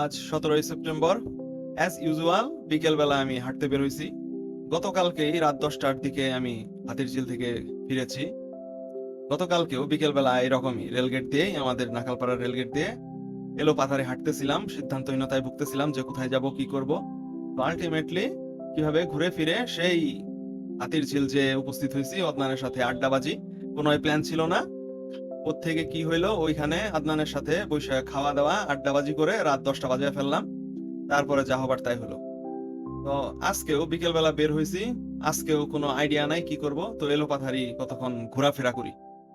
আজ সতেরোই September. As usual বিকেলবেলা আমি হাঁটতে বের হয়েছি গতকালকেই রাত দশটার দিকে আমি হাতিরঝিল থেকে ফিরেছি। গতকালকেও বিকেলবেলা এরকমই রেলগেট দিয়েই, আমাদের নাকালপাড়ার রেলগেট দিয়ে এলো পাথারে হাঁটতেছিলাম, সিদ্ধান্তহীনতায় ভুগতেছিলাম যে কোথায় যাব, কি করব। তো আলটিমেটলি কীভাবে ঘুরে ফিরে সেই হাতিরঝিল যে উপস্থিত হয়েছি, অদনানের সাথে আড্ডাবাজি কোনো প্ল্যান ছিল না। থেকে কি হইল? ওইখানে আদনানের সাথে বসে খাওয়া দাওয়া, আড্ডাবাজি করে রাত দশটা বাজে ফেললাম। তারপরে যা হবার তাই হলো। তো আজকেও বিকেলবেলা বের হয়েছি আজকেও কোনো আইডিয়া নাই কি করব। তো এলো পাথারি কতক্ষণ ঘোরাফেরা করি।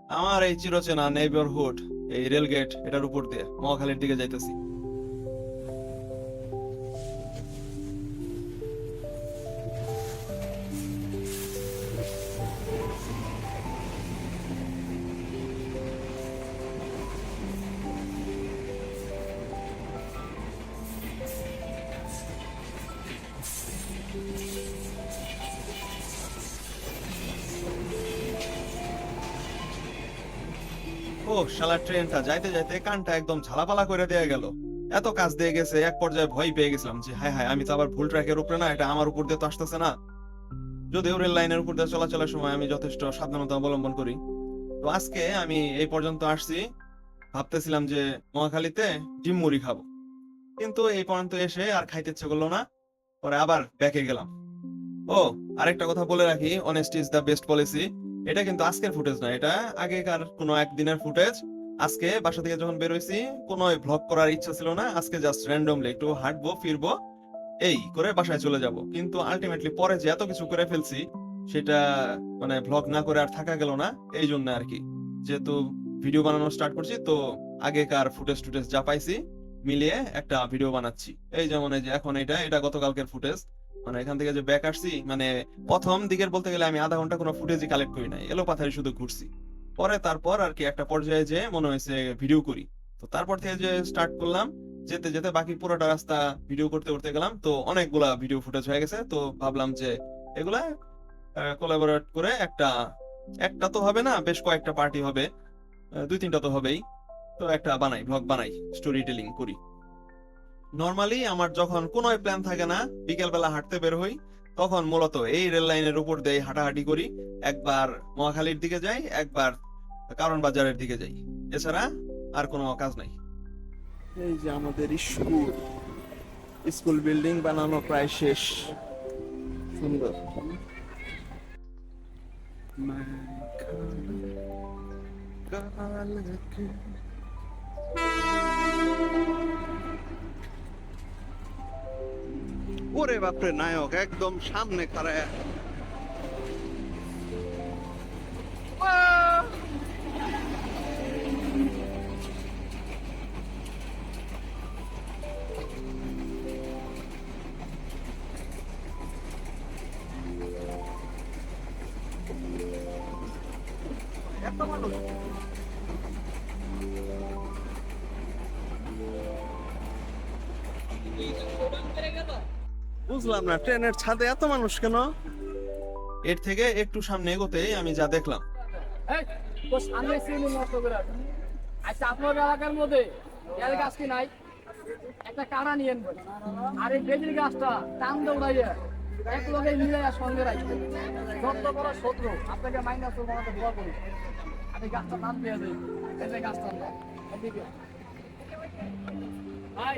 আমার এই চিরচেনা নেইবারহুড এই রেলগেট, এটার উপর দিয়ে মহাখালীর দিকে যাইতেছি। ও শালা ট্রেনটা যাইতে যাইতে কানটা একদম ঝালাপালা করে দেয়া গেল। এত কাজ দিয়ে গেছে, এক পর্যায়ে ভয় পেয়ে গেছিলাম যে, হায় হায়, আমি তো আবার ভুল ট্র্যাকের উপরে না, এটা আমার উপর দিয়ে তো আসতেছে না। যদিও রেল লাইনের উপর দিয়ে চলাচলের সময় আমি যথেষ্ট সাবধানতা অবলম্বন করি। তো আজকে আমি এই পর্যন্ত আসছি। ভাবতেছিলাম যে, মহাখালীতে ডিম মুড়ি খাব। কিন্তু এই পর্যন্ত এসে আর খাইতে ইচ্ছে করল না, পরে আবার ব্যাকে গেলাম। ও, আরেকটা কথা বলে রাখি honest is the best policy এটা কিন্তু আজকের ফুটেজ না, এটা আগেকার কোনো একদিনের ফুটেজ আজকে বাসা থেকে যখন বের হইছি কোনো ভ্লগ করার ইচ্ছা ছিল না, আজকে জাস্ট র্যান্ডমলি একটু হাঁটবো, ফিরবো, এই করে বাসায় চলে যাব। কিন্তু আলটিমেটলি পরে যে এত কিছু করে ফেলছি, সেটা মানে ভ্লগ না করে আর থাকা গেল না, এই জন্য আর কি। যেহেতু ভিডিও বানানো স্টার্ট করছি, তো আগেকার ফুটেজ টুটেজ যা পাইছি, মিলিয়ে একটা ভিডিও বানাচ্ছি। এই যেমন এই যে এখন এটা এটা গতকালকের ফুটেজ মানে এখান থেকে যে ব্যাক আসছি মানে প্রথম দিকের বলতে গেলে আমি আধা ঘণ্টা কোনো ফুটেজই কালেক্ট করি নাই এলো পাথারি শুধু ঘুরছি। পরে তারপর আর কি একটা পর্যায়ে যে মনে হয়েছে ভিডিও করি। তো তারপর থেকে যে স্টার্ট করলাম, যেতে যেতে বাকি পুরোটা রাস্তা ভিডিও করতে করতে গেলাম, তো অনেকগুলা ভিডিও ফুটেজ হয়ে গেছে, তো ভাবলাম যে এগুলা কোলাবোরেট করে একটা একটা তো হবে না, বেশ কয়েকটা পার্টি হবে দুই তিনটা তো হবেই। তো একটা বানাই ব্লগ বানাই স্টোরি টেলিং করি। নর্মালি আমার যখন কোনো প্ল্যান থাকে না বিকেল বেলা হাঁটতে বের হই, তখন মূলত এই রেল লাইনের উপর দিয়ে হাঁটাহাঁটি করি। একবার মহাখালীর দিকে যাই, একবার কারণ বাজারের দিকে যাই। এছাড়া আর কোনো কাজ নাই। এই যে আমাদের স্কুল স্কুল বিল্ডিং বানানো প্রায় শেষ। সুন্দর। ওরে বাপরে নায়ক একদম সামনে খাড়ায় এত মানুষ। বুঝলাম না ট্রেনের ছাদে এত মানুষ কেন? এর থেকে একটু সামনে এগোতেই আমি যা দেখলাম। আচ্ছা আপনার এলাকার মধ্যে এর গাছ কি নাই? একটা কাড়া আর এই গাছটা টান দৌড়াইয়ে এক লগে মিলে সঙ্গে শত্রু আপনাকে মাইনাস বানাতে দোয়া করি। আমি গাছটা দিয়ে দিই। এই ভাই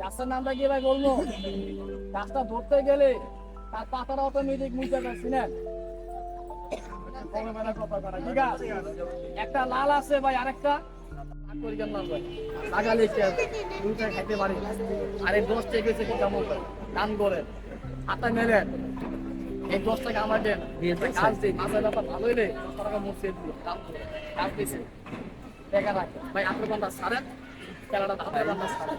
গাছটার নামটা কি ভাই বলব? গাছটা ধরতে গেলে তার পাতাটা না কথা করা, ঠিক আছে? একটা লাল আছে ভাই আরেকটা খাইতে পারি। আর এই দশ থেকে কেমন দান করে হাতা মেরে এই দশ টাকা আমার দেন। কাজ দিই মাছের ব্যাপার ভালো হইলে দশ টাকা মুছে দাম কাজ ভাই আপনার বান্ধা সারেন? খেলাটা হাতের বান্ধা সারেন।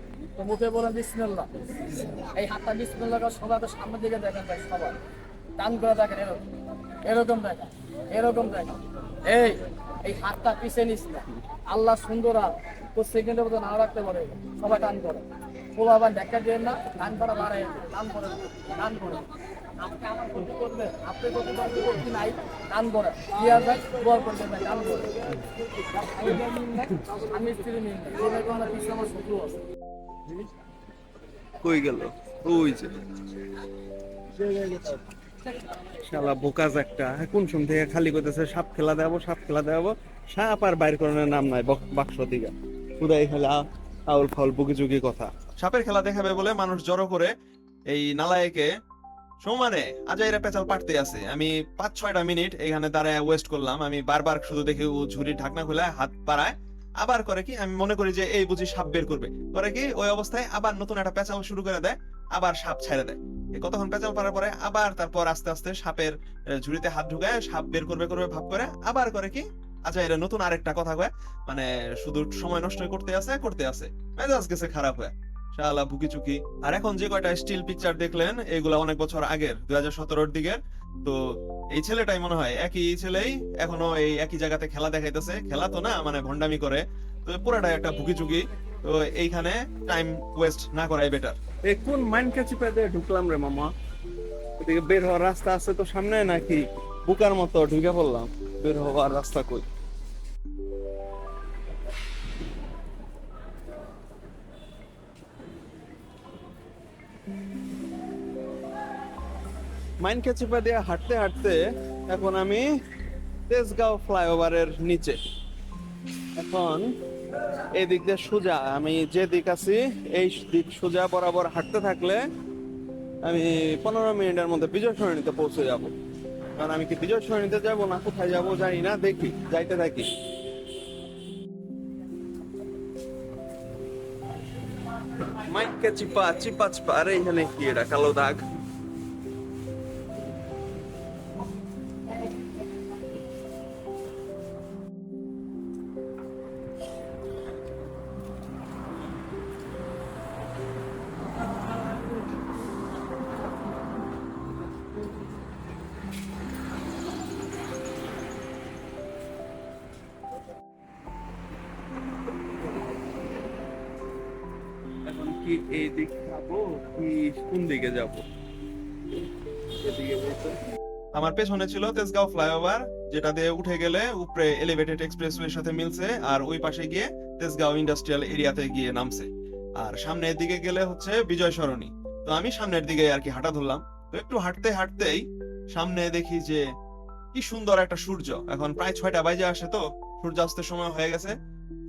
তো মুখে বলেন বিসমিল্লাহ। এই হাতটা বিসমিল্লাহ করে সবাই তো সামনের দিকে দেখেন ভাই, সবাই। টান করে দেখেন, এরকম। এরকম দেখেন এরকম দেখেন। এই এই হাতটা পিছে নিস না। আল্লাহ সুন্দর আর তো সেকেন্ডের মতো না রাখতে পারে। সবাই টান করে। পোলা আবার দেখা দিয়ে না, টান করা বাড়ায়। টান করে টান করে। করে। আমি স্ত্রী নিন আমার শত্রু আছে। কই গেল? ওই যে। শালা বোকাজ একটা। কোন সময় থেকে খালি করতেছে, সাপ খেলা দেবো সাপ খেলা দেবো সাপ আর বাইর করানোর নাম নাই বাক্স থেকে খুদাই খেলা আউল ফাউল কথা। সাপের খেলা দেখাবে বলে মানুষ জড়ো করে এই নালায়কে। সমানে, আজাইরা পেঁচাল পাঠতে আছে। আমি পাঁচ ছয়টা মিনিট এখানে দাঁড়ায় ওয়েস্ট করলাম। আমি বারবার শুধু দেখি ও ঝুড়ি ঢাকনা খুলে হাত পাড়ায় আবার করে কি, আমি মনে করি যে এই বুঝি সাপ বের করবে। করে কি, ওই অবস্থায় আবার নতুন একটা পেঁচাল শুরু করে দেয়, আবার সাপ ছেড়ে দেয়। কতক্ষণ পেঁচাল পারার পরে আবার তারপর আস্তে আস্তে সাপের ঝুড়িতে হাত ঢুকায় সাপ বের করবে করবে, ভাব করে আবার করে কি আচ্ছা এটা নতুন আরেকটা কথা কয় মানে শুধু সময় নষ্ট করতে আছে করতে আছে। মেজাজ গেছে খারাপ হয়ে। শালা বুকি চুকি আর এখন যে কয়টা স্টিল পিকচার দেখলেন, এগুলা অনেক বছর আগের, দুই হাজার সতেরোর দিকের তো এই ছেলেটাই মনে হয় একই ছেলেই এখনও এই একই জায়গাতে খেলা দেখাইতেছে। খেলা তো না মানে ভন্ডামি করে। তো পুরাটাই একটা ভুকি চুকি তো এইখানে টাইম ওয়েস্ট না করাই বেটার এই কোন মাইন্ড ক্যাচিপে দিয়ে ঢুকলাম রে মামা? এদিকে বের হওয়ার রাস্তা আছে তো সামনে নাকি? বুকার মতো ঢুকে পড়লাম। বের হওয়ার রাস্তা কই? মাইন ক্যাচিপা দিয়ে হাঁটতে হাঁটতে এখন আমি তেজগাঁও ফ্লাইওভারের নিচে। এখন এই দিক দিয়ে সোজা, আমি যে দিক আছি, এই দিক সোজা বরাবর হাঁটতে থাকলে আমি পনেরো মিনিটের মধ্যে বিজয় সরণিতে পৌঁছে যাব। কারণ আমি কি বিজয় সরণিতে যাব না, কোথায় যাব জানি না, দেখি, যাইতে থাকি। মাইকে চিপা চিপা চিপা আরে এখানে কি এটা, কালো দাগ? কি এই দিক যাব কি কোন দিকে যাব? আমার পেছনে ছিল তেজগাঁও ফ্লাইওভার, যেটা দিয়ে উঠে গেলে উপরে এলিভেটেড এক্সপ্রেসওয়ের সাথে মিলছে, আর ওই পাশে গিয়ে তেজগাঁও ইন্ডাস্ট্রিয়াল এরিয়াতে গিয়ে নামছে। আর সামনের দিকে গেলে হচ্ছে বিজয় সরণি। তো আমি সামনের দিকে আর কি হাঁটা ধরলাম। তো একটু হাঁটতে হাঁটতেই সামনে দেখি যে কি সুন্দর একটা সূর্য। এখন প্রায় ছয়টা বাজে আসে তো, সূর্যাস্তের সময় হয়ে গেছে।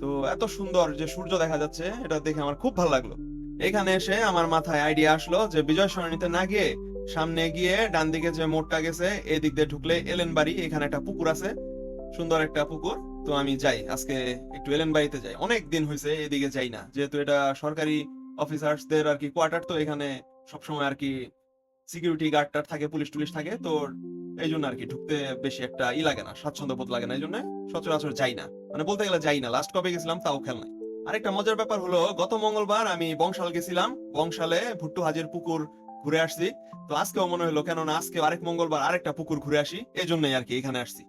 তো এত সুন্দর যে সূর্য দেখা যাচ্ছে, এটা দেখে আমার খুব ভালো লাগল। এখানে এসে আমার মাথায় আইডিয়া আসলো যে বিজয় সরণিতে না গিয়ে সামনে গিয়ে ডান দিকে যে মোড়টা গেছে এই দিক দিয়ে ঢুকলে এলেন বাড়ি, এখানে একটা পুকুর আছে। সুন্দর একটা পুকুর। তো আমি যাই, আজকে একটু এলেন বাড়িতে যাই। অনেক দিন হয়েছে এদিকে যাই না। যেহেতু এটা সরকারি অফিসার্সদের আর কি কোয়ার্টার তো এখানে সবসময় আর কি সিকিউরিটি গার্ড টার্ড থাকে, পুলিশ টুলিশ থাকে। তো এই জন্য আর কি ঢুকতে বেশি একটা ই লাগে না, স্বাচ্ছন্দ্য বোধ লাগে না। এই জন্য সচরাচর যাই না। মানে বলতে গেলে যাই না। লাস্ট কবে গেছিলাম তাও খেয়াল নাই। আরেকটা মজার ব্যাপার হলো, গত মঙ্গলবার আমি বংশাল গেছিলাম। বংশালে ভুট্টু হাজির পুকুর ঘুরে আসছি। তো আজকেও মনে হলো, কেননা আজকে আরেক মঙ্গলবার আরেকটা পুকুর ঘুরে আসি এই জন্যই আর কি এখানে আসছি।